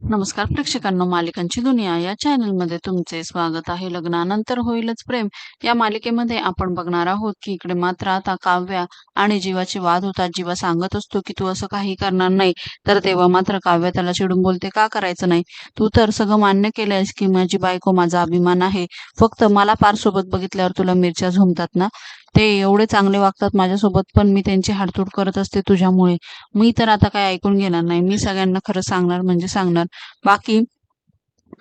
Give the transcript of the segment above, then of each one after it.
नमस्कार प्रेक्षकांनो. मालिकांची दुनिया या चॅनलमध्ये तुमचे स्वागत आहे. लग्नानंतर होईलच प्रेम. या मालिकेमध्ये आपण बघणार आहोत की इकडे मात्र आता काव्या आणि जीवाचे वाद होतात. जीवा सांगत असतो की तू असं काही करणार नाही. तर तेव्हा मात्र काव्या त्याला चिडून बोलते का करायचं नाही? तू तर सगळं मान्य केलंयस की माझी बायको माझा अभिमान आहे. फक्त मला पार सोबत बघितल्यावर तुला मिरच्या झोमतात ना? ते एवढे चांगले वागतात माझ्यासोबत पण मी त्यांची हाडतूड करत असते तुझ्यामुळे. मी तर आता काय ऐकून घेणार नाही. मी सगळ्यांना खरं सांगणार म्हणजे सांगणार. बाकी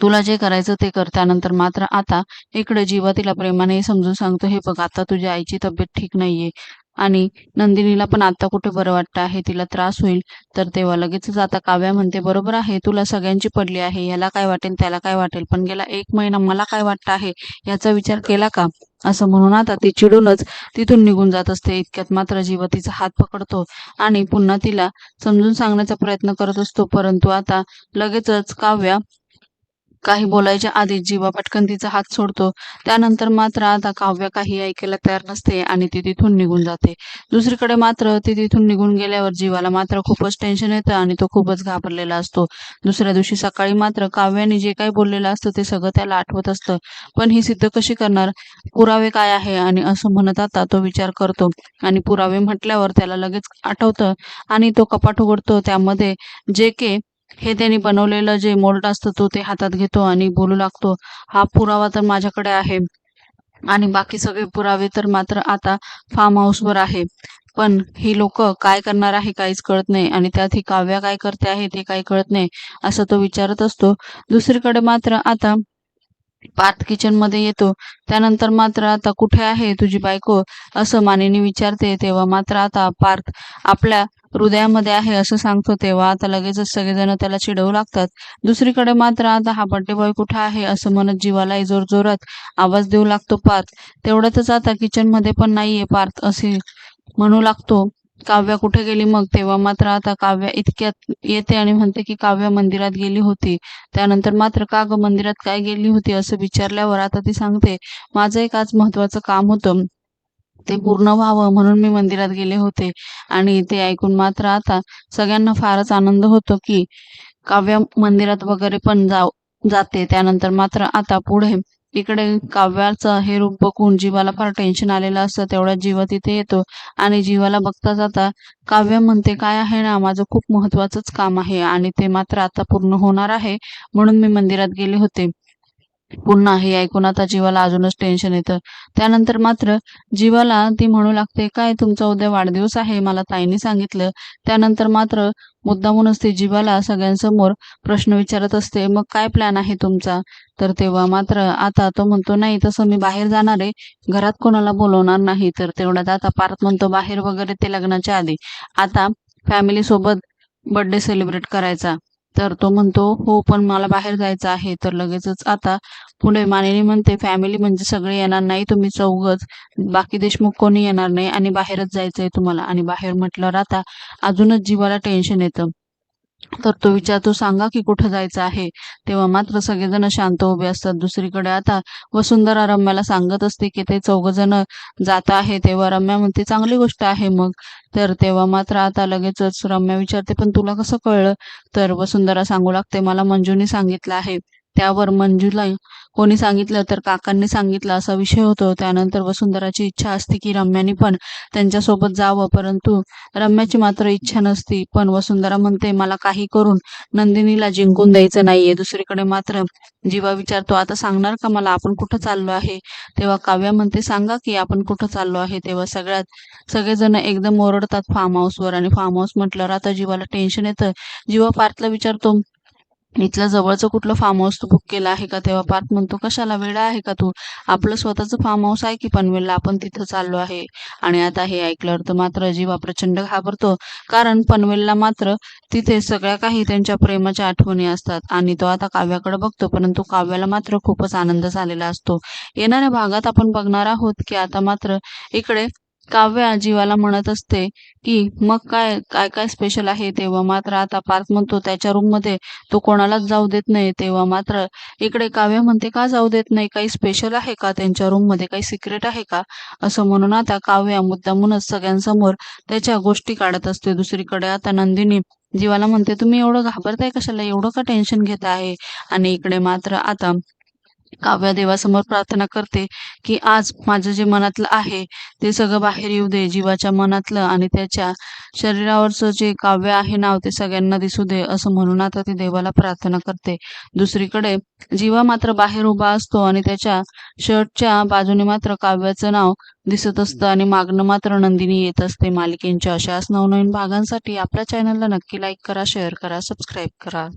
तुला जे करायचं ते कर. त्यानंतर मात्र आता इकडे जीवा तिला प्रेमाने समजून सांगतो हे बघ आता तुझ्या आईची तब्येत ठीक नाहीये. आणि नंदिनीला पण आता कुठे बरं वाटतं आहे? तिला त्रास होईल. तर तेव्हा लगेचच आता काव्या म्हणते बरोबर आहे तुला सगळ्यांची पडली आहे. याला काय वाटेल त्याला काय वाटेल? पण गेला एक महिना मला काय वाटतं आहे? याचा विचार केला का? असं म्हणून आता ती चिडूनच तिथून निघून जात असते. इतक्यात मात्र जीव तिचा हात पकडतो आणि पुन्हा तिला समजून सांगण्याचा प्रयत्न करत असतो. परंतु आता लगेचच काव्या काही बोलायच्या आधी जीवा पटकन तिचा हात सोडतो. त्यानंतर मात्र आता काव्य काही ऐकायला तयार नसते आणि ती तिथून निघून जाते. दुसरीकडे मात्र ती तिथून निघून गेल्यावर जीवाला मात्र खूपच टेन्शन येतं आणि तो खूपच घाबरलेला असतो. दुसऱ्या दिवशी सकाळी मात्र काव्याने जे काही बोललेलं असतं ते सगळं त्याला आठवत असतं. पण ही सिद्ध कशी करणार? पुरावे काय आहे? आणि असं म्हणत आता तो विचार करतो. आणि पुरावे म्हटल्यावर त्याला लगेच आठवतं आणि तो कपाट उघडतो. त्यामध्ये जे के हे त्यांनी बनवलेलं जे मोल्ड असतं तो ते हातात घेतो आणि बोलू लागतो हा पुरावा तर माझ्याकडे आहे. आणि बाकी सगळे पुरावे तर मात्र आता फार्म हाऊसवर आहे. पण ही लोक काय करणार आहे काहीच कळत नाही आणि त्यात ही काव्या काय करते आहे ते काही कळत नाही असं तो विचारत असतो. दुसरीकडे मात्र आता पार्थ किचनमध्ये येतो. त्यानंतर मात्र आता कुठे आहे तुझी बायको? असं मानेने विचारते. तेव्हा मात्र आता पार्थ आपल्या हृदयामध्ये आहे असं सांगतो तेव्हा आता लगेचच सगळेजण त्याला चिडवू लागतात. दुसरीकडे मात्र आता हा बड्डे बॉय कुठे आहे असं म्हणत जीवालाही जोर जोरात आवाज देऊ लागतो पार्थ तेवढ्यातच आता किचनमध्ये पण नाहीये पार्थ असे म्हणू लागतो. काव्या कुठे गेली मग? तेव्हा मात्र आता काव्या इतक्यात येते आणि म्हणते की काव्या मंदिरात गेली होती. त्यानंतर मात्र का ग मंदिरात काय गेली होती असं विचारल्यावर आता ती सांगते माझं एक आज महत्वाचं काम होतं. ते पूर्ण व्हावं म्हणून मी मंदिरात गेले होते. आणि ते ऐकून मात्र आता सगळ्यांना फारच आनंद होतो की काव्य मंदिरात वगैरे पण जाऊ जाते. त्यानंतर मात्र आता पुढे इकडे काव्याचं हे रूप बघून जीवाला फार टेन्शन आलेलं असतं. तेवढ्या जीव तिथे येतो. आणि जीवाला बघता जाता काव्य म्हणते काय आहे ना माझं खूप महत्वाचंच काम आहे. आणि ते मात्र आता पूर्ण होणार आहे. म्हणून मी मंदिरात गेले होते. पुन्हा हे ऐकून आता जीवाला अजूनच टेन्शन येतं. त्यानंतर मात्र जीवाला ती म्हणू लागते काय तुमचा उद्या वाढदिवस आहे? मला ताईने सांगितलं. त्यानंतर मात्र मुद्दामूनच ती जीवाला सगळ्यांसमोर प्रश्न विचारत असते मग काय प्लॅन आहे तुमचा? तर तेव्हा मात्र आता तो म्हणतो नाही तसं मी बाहेर जाणार आहे. घरात कोणाला बोलवणार नाही. तर तेवढ्यात आता पार्थ म्हणतो बाहेर वगैरे ते लग्नाच्या आधी. आता फॅमिली सोबत बर्थडे सेलिब्रेट करायचा. तर तो म्हणतो हो पण मला बाहेर जायचं आहे. तर लगेचच आता पुढे मानिनी म्हणते फॅमिली म्हणजे सगळे येणार नाही तुम्ही चौघच. बाकी देशमुख कोणी येणार नाही आणि बाहेरच जायचंय तुम्हाला. आणि बाहेर म्हटल्यावर आता अजूनच जीवाला टेन्शन येतं. तर तो विचारतो सांगा की कुठं जायचं आहे? तेव्हा मात्र सगळेजण शांत उभे असतात. दुसरीकडे आता वसुंधरा रम्याला सांगत असते की ते चौघजण जात आहे तेव्हा रम्या म्हणते चांगली गोष्ट आहे मग. तर तेव्हा मात्र आता लगेचच रम्या विचारते पण तुला कसं कळलं? तर वसुंधरा सांगू लागते मला मंजूनी सांगितलं आहे. त्यावर मंजूला कोणी सांगितलं तर काकांनी सांगितलं असा विषय होतो. त्यानंतर वसुंधराची इच्छा असते की रम्यानी पण त्यांच्यासोबत जावं. परंतु रम्याची मात्र इच्छा नसती. पण वसुंधरा म्हणते मला काही करून नंदिनीला जिंकून द्यायचं नाहीये. दुसरीकडे मात्र जीवा विचारतो आता सांगणार का मला? आपण कुठं चाललो आहे? तेव्हा काव्या म्हणते सांगा की आपण कुठं चाललो आहे? तेव्हा सगळ्यात सगळेजण एकदम ओरडतात फार्म हाऊसवर. आणि फार्म हाऊस म्हटल्यावर आता जीवाला टेन्शन येतं. जीवा पार्थला विचारतो इथलं जवळचं कुठलं फार्म हाऊस तू बुक केलं आहे का? तेव्हा पार्थ म्हणतो कशाला? वेळा आहे का तू? आपलं स्वतःचं फार्म हाऊस आहे की पनवेलला आपण तिथं चाललो आहे. आणि आता हे ऐकल्यावर तर मात्र जीवा प्रचंड घाबरतो. कारण पनवेलला मात्र तिथे सगळ्या काही त्यांच्या प्रेमाच्या आठवणी असतात. आणि तो आता काव्याकडे बघतो परंतु काव्याला मात्र खूपच आनंद झालेला असतो. येणाऱ्या भागात आपण बघणार आहोत की आता मात्र इकडे काव्या जीवाला म्हणत असते की मग काय काय काय स्पेशल आहे? तेव्हा मात्र आता पार्थ म्हणतो त्याच्या रूममध्ये तो कोणालाच जाऊ देत नाही. तेव्हा मात्र इकडे काव्य म्हणते का जाऊ देत नाही? काही स्पेशल आहे का? त्यांच्या रूममध्ये काही सिक्रेट आहे का? असं म्हणून आता काव्या मुद्दामूनच सगळ्यांसमोर त्याच्या गोष्टी काढत असते. दुसरीकडे आता नंदिनी जीवाला म्हणते तुम्ही एवढं घाबरताय कशाला? एवढं का टेन्शन घेत आहे? आणि इकडे मात्र आता काव्या देवासमोर प्रार्थना करते की आज माझं जे मनातलं आहे ते सगळं बाहेर येऊ दे जीवाच्या मनातलं आणि त्याच्या शरीरावरचं जे काव्य आहे नाव ते सगळ्यांना दिसू दे असं म्हणून आता ती देवाला प्रार्थना करते. दुसरीकडे जीवा मात्र बाहेर उभा असतो आणि त्याच्या शर्टच्या बाजूने मात्र काव्याचं नाव दिसत असतं आणि मागणं मात्र नंदिनी येत असते. मालिकेंच्या अशाच नवनवीन भागांसाठी आपल्या चॅनलला नक्की लाईक करा शेअर करा सबस्क्राईब करा.